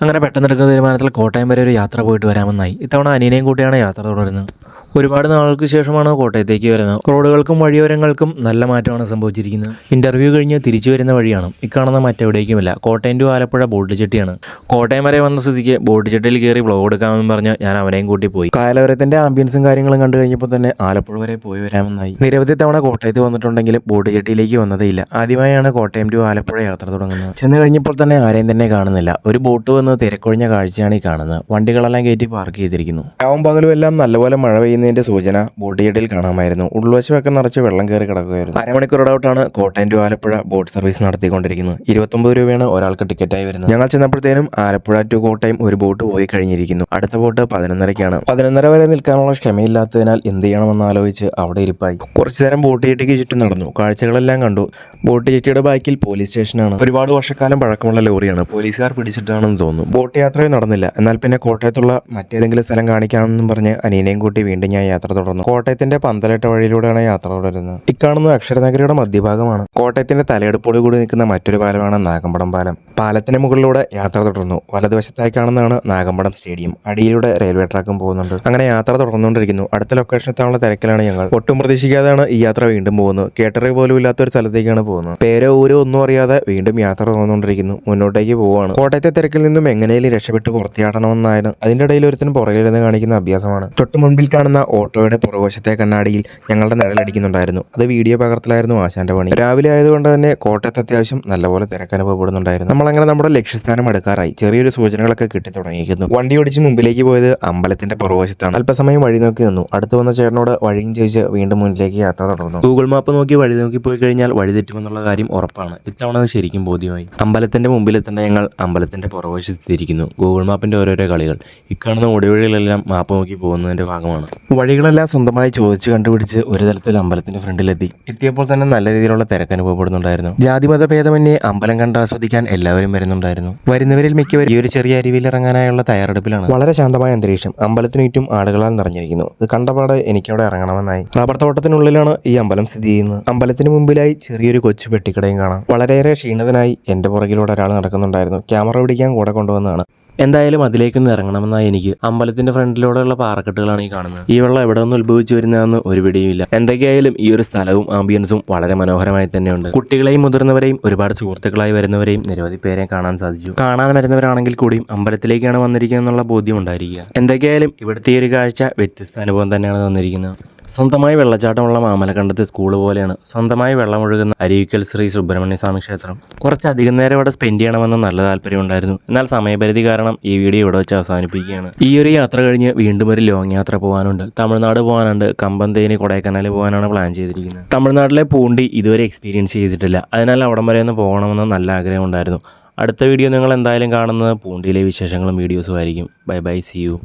അങ്ങനെ പെട്ടെന്നെടുക്കുന്ന തീരുമാനത്തിൽ കോട്ടയം വരെ ഒരു യാത്ര പോയിട്ട് വരാമെന്നായി. ഇത്തവണ അനിയനെയും കൂട്ടിയാണ് യാത്ര തുടരുന്നത്. ഒരുപാട് നാളുകൾക്ക് ശേഷമാണ് കോട്ടയത്തേക്ക് വരുന്നത്. റോഡുകൾക്കും വഴിയോരങ്ങൾക്കും നല്ല മാറ്റമാണ് സംഭവിച്ചിരിക്കുന്നത്. ഇന്റർവ്യൂ കഴിഞ്ഞ് തിരിച്ചു വരുന്ന വഴിയാണ്. ഇക്കാണുന്ന മറ്റെവിടേക്കുമില്ല. കോട്ടയം ടു ആലപ്പുഴ ബോട്ട് ചെട്ടിയാണ് കോട്ടയം വരെ വന്ന സ്ഥിതിക്ക് ബോട്ട് ചെട്ടിയിൽ കയറി വ്ളോഗ് എടുക്കാമെന്ന് പറഞ്ഞ് ഞാൻ അവനെയും കൂട്ടി പോയി. കാലവരത്തിന്റെ ആംബിയൻസും കാര്യങ്ങളും കണ്ടു കഴിഞ്ഞപ്പോൾ തന്നെ ആലപ്പുഴ വരെ പോയി വരാമെന്നായി. നിരവധി തവണ കോട്ടയത്ത് വന്നിട്ടുണ്ടെങ്കിലും ബോട്ട് ചെട്ടിയിലേക്ക് വന്നതേയില്ല. ആദ്യമായാണ് കോട്ടയം ടു ആലപ്പുഴ യാത്ര തുടങ്ങുന്നത്. ചെന്ന് കഴിഞ്ഞപ്പോൾ തന്നെ ആരെയും തന്നെ കാണുന്നില്ല. ഒരു ബോട്ട് വന്ന് തിരക്കൊഴിഞ്ഞ കാഴ്ചയാണ് ഈ കാണുന്നത്. വണ്ടികളെല്ലാം കയറ്റി പാർക്ക് ചെയ്തിരിക്കുന്നു. രാവും പകലും എല്ലാം നല്ലപോലെ മഴ പെയ്യുന്നതിന്റെ സൂചന ബോട്ട് ചെട്ടിയിൽ കാണാമായിരുന്നു. ഉൾവശമൊക്കെ നിറച്ച് വെള്ളം കയറി കിടക്കുകയായിരുന്നു. അരമണിക്കൂർ ഇടവിട്ടാണ് Kottayam to Alappuzha boat service നടത്തിക്കൊണ്ടിരിക്കുന്നത്. ഇരുപത്തൊമ്പത് രൂപയാണ് ഒരാൾക്ക് ടിക്കറ്റായി വരുന്നത്. ഞങ്ങൾ ചെന്നപ്പോഴത്തേനും ആലപ്പുഴ ടു കോട്ടയം ഒരു ബോട്ട് പോയി കഴിഞ്ഞിരിക്കുന്നു. അടുത്ത ബോട്ട് പതിനൊന്നരയ്ക്കാണ് പതിനൊന്നര വരെ നിൽക്കാനുള്ള ക്ഷമയില്ലാത്തതിനാൽ എന്ത് ചെയ്യണമെന്ന് ആലോചിച്ച് അവിടെ ഇരിപ്പായി. കുറച്ചു നേരം ബോട്ട് ചുറ്റും നടന്നു. കാഴ്ചകളെല്ലാം കണ്ടു. ബോട്ട് ചെട്ടിയുടെ ബാക്കിൽ പോലീസ് സ്റ്റേഷനാണ്. ഒരുപാട് വർഷക്കാലം പഴക്കമുള്ള ലോറിയാണ്. പോലീസുകാർ പിടിച്ചിട്ടാണെന്ന് തോന്നുന്നു. ബോട്ട് യാത്രയും നടന്നില്ല. എന്നാൽ പിന്നെ കോട്ടയത്തുള്ള മറ്റേതെങ്കിലും സ്ഥലം കാണിക്കാമെന്നും പറഞ്ഞ് അനിയനെയും കൂട്ടി വീണ്ടും ഞാൻ യാത്ര തുടർന്നു കോട്ടയത്തിന്റെ പന്തലട്ട വഴിയിലൂടെയാണ് യാത്ര തുടരുന്നത്. ഇക്കാണുന്ന അക്ഷരനഗരിയുടെ മധ്യഭാഗമാണ്. കോട്ടയത്തിന്റെ തലയെടുപ്പോട് കൂടി നിൽക്കുന്ന മറ്റൊരു പാലമാണ് നാഗമ്പടം പാലം. പാലത്തിന് മുകളിലൂടെ യാത്ര തുടർന്നു വലതുവശത്തായി കാണുന്നതാണ് നാഗമ്പടം സ്റ്റേഡിയം. അടിയിലൂടെ റെയിൽവേ ട്രാക്കും പോകുന്നുണ്ട്. അങ്ങനെ യാത്ര തുടർന്നുകൊണ്ടിരിക്കുന്നു. അടുത്ത ലൊക്കേഷൻ എത്താനുള്ള തിരക്കിലാണ് ഞങ്ങൾ. ഒട്ടും പ്രതീക്ഷിക്കാതെയാണ് ഈ യാത്ര വീണ്ടും പോകുന്നത്. കേട്ടറിവ് പോലും ഇല്ലാത്ത ഒരു സ്ഥലത്തേക്കാണ് പോകുന്നത്. പേരോ ഊരോ ഒന്നും അറിയാതെ വീണ്ടും യാത്ര തുടർന്നുകൊണ്ടിരിക്കുന്നു. മുന്നോട്ടേക്ക് പോവുകയാണ്. കോട്ടയത്തെ തിരക്കിൽ നിന്നും എങ്ങനെയും രക്ഷപ്പെട്ട് പുറത്തിയാടണമെന്നായിരുന്നു അതിന്റെ ഇടയിൽ ഒരുത്തിന് പുറകിലിരുന്ന് കാണിക്കുന്ന അഭ്യാസമാണ്. തൊട്ട് മുൻപിൽ കാണുന്ന ഓട്ടോയുടെ പുറകുവശത്തെ കണ്ണാടിയിൽ ഞങ്ങളുടെ നിഴലടിക്കുന്നുണ്ടായിരുന്നു അത് വീഡിയോ പകർത്തലായിരുന്നു ആശാന്റെ പണി. രാവിലെ ആയതുകൊണ്ട് തന്നെ കോട്ടയത്ത് അത്യാവശ്യം നല്ലപോലെ തിരക്ക് അനുഭവപ്പെടുന്നുണ്ടായിരുന്നു. നമ്മളങ്ങനെ നമ്മുടെ ലക്ഷ്യസ്ഥാനം എടുക്കാറായി ചെറിയൊരു സൂചനകളൊക്കെ കിട്ടി തുടങ്ങിയിരിക്കുന്നു. വണ്ടി ഓടിച്ച് മുമ്പിലേക്ക് പോയത് അമ്പലത്തിന്റെ പുറകുവശത്താണ്. അല്പസമയം വഴി നോക്കി നിന്നു. അടുത്ത് വന്ന ചേട്ടനോട് വഴിയും ചോദിച്ച് വീണ്ടും മുന്നിലേക്ക് യാത്ര തുടർന്നു. ഗൂഗിൾ മാപ്പ് നോക്കി വഴി നോക്കി പോയി കഴിഞ്ഞാൽ വഴി തെറ്റുമെന്നുള്ള കാര്യം ഉറപ്പാണ്. ഇത്തവണ ശരിക്കും ബോധ്യമായി. അമ്പലത്തിന്റെ മുമ്പിലെത്തേണ്ട ഞങ്ങൾ അമ്പലത്തിന്റെ പുറകുവശത്തെത്തിയിരിക്കുന്നു ഗൂഗിൾ മാപ്പിന്റെ ഓരോരോ കളികൾ. ഇക്കാണുന്ന ഓടിവഴികളെല്ലാം മാപ്പ് നോക്കി പോകുന്നതിന്റെ ഭാഗമാണ്. വഴികളെല്ലാം സ്വന്തമായി ചോദിച്ച് കണ്ടുപിടിച്ച് ഒരു തരത്തിൽ അമ്പലത്തിന്റെ ഫ്രണ്ടിലെത്തി. എത്തിയപ്പോൾ തന്നെ നല്ല രീതിയിലുള്ള തിരക്ക് അനുഭവപ്പെടുന്നുണ്ടായിരുന്നു. ജാതിമത ഭേദമന്യേ അമ്പലം കണ്ട് ആസ്വദിക്കാൻ എല്ലാവരും വരുന്നുണ്ടായിരുന്നു. വരുന്നവരിൽ മിക്കവരും ഈ ഒരു ചെറിയ അരുവിയിൽ ഇറങ്ങാനായുള്ള തയ്യാറെടുപ്പിലാണ്. വളരെ ശാന്തമായ അന്തരീക്ഷം അമ്പലത്തിന് ചുറ്റും ആളുകളാൽ നിറഞ്ഞിരിക്കുന്നു. ഇത് കണ്ടപാട് എനിക്കവിടെ ഇറങ്ങണമെന്നായി. റബ്ബർ തോട്ടത്തിനുള്ളിലാണ് ഈ അമ്പലം സ്ഥിതി ചെയ്യുന്നത്. അമ്പലത്തിന് മുമ്പിലായി ചെറിയൊരു കൊച്ചു പെട്ടിക്കടയും കാണാം. വളരെയേറെ ക്ഷീണിതനായി എന്റെ പുറകിലൂടെ ഒരാൾ നടക്കുന്നുണ്ടായിരുന്നു. ക്യാമറ പിടിക്കാൻ കൂടെ കൊണ്ടുവന്നതാണ്. എന്തായാലും അതിലേക്കൊന്ന് ഇറങ്ങണമെന്നായി എനിക്ക്. അമ്പലത്തിന്റെ ഫ്രണ്ടിലൂടെയുള്ള പാറക്കെട്ടുകളാണ് ഈ കാണുന്നത്. ഈ വെള്ളം എവിടെ നിന്ന് ഉത്ഭവിച്ചു വരുന്നതെന്ന് ഒരു പിടിയുമില്ല. എന്തൊക്കെയായാലും ഈ ഒരു സ്ഥലവും ആംബിയൻസും വളരെ മനോഹരമായി തന്നെയുണ്ട്. കുട്ടികളെയും മുതിർന്നവരെയും ഒരുപാട് സുഹൃത്തുക്കളായി വരുന്നവരെയും നിരവധി പേരെ കാണാൻ സാധിച്ചു. കാണാൻ വരുന്നവരാണെങ്കിൽ കൂടിയും അമ്പലത്തിലേക്കാണ് വന്നിരിക്കുന്നത് എന്നുള്ള ബോധ്യം ഉണ്ടായിരിക്കുക. എന്തൊക്കെയായാലും ഇവിടുത്തെ ഒരു കാഴ്ച വ്യത്യസ്ത അനുഭവം തന്നെയാണ് തന്നിരിക്കുന്നത്. സ്വന്തമായി വെള്ളച്ചാട്ടമുള്ള മാമലക്കണ്ടത്തെ സ്കൂൾ പോലെയാണ് സ്വന്തമായി വെള്ളമൊഴുകുന്ന അരിയിക്കൽ ശ്രീ സുബ്രഹ്മണ്യ സ്വാമി ക്ഷേത്രം. കുറച്ചധികം നേരം ഇവിടെ സ്പെൻഡ് ചെയ്യണമെന്ന് നല്ല താല്പര്യമുണ്ടായിരുന്നു എന്നാൽ സമയപരിധി കാരണം ഈ വീഡിയോ ഇവിടെ വെച്ച് അവസാനിപ്പിക്കുകയാണ്. ഈ ഒരു യാത്ര കഴിഞ്ഞ് വീണ്ടും ഒരു ലോങ് യാത്ര പോകാനുണ്ട്. തമിഴ്നാട് പോകാനുണ്ട്. കമ്പം തേനി കൊടൈക്കനാൽ പോകാനാണ് പ്ലാൻ ചെയ്തിരിക്കുന്നത്. തമിഴ്നാട്ടിലെ പൂണ്ടി ഇതുവരെ എക്സ്പീരിയൻസ് ചെയ്തിട്ടില്ല. അതിനാൽ അവിടം വരെ ഒന്ന് പോകണമെന്ന് നല്ല ആഗ്രഹമുണ്ടായിരുന്നു അടുത്ത വീഡിയോ നിങ്ങൾ എന്തായാലും കാണുന്നത് പൂണ്ടിയിലെ വിശേഷങ്ങളും വീഡിയോസും ആയിരിക്കും. Bye bye C U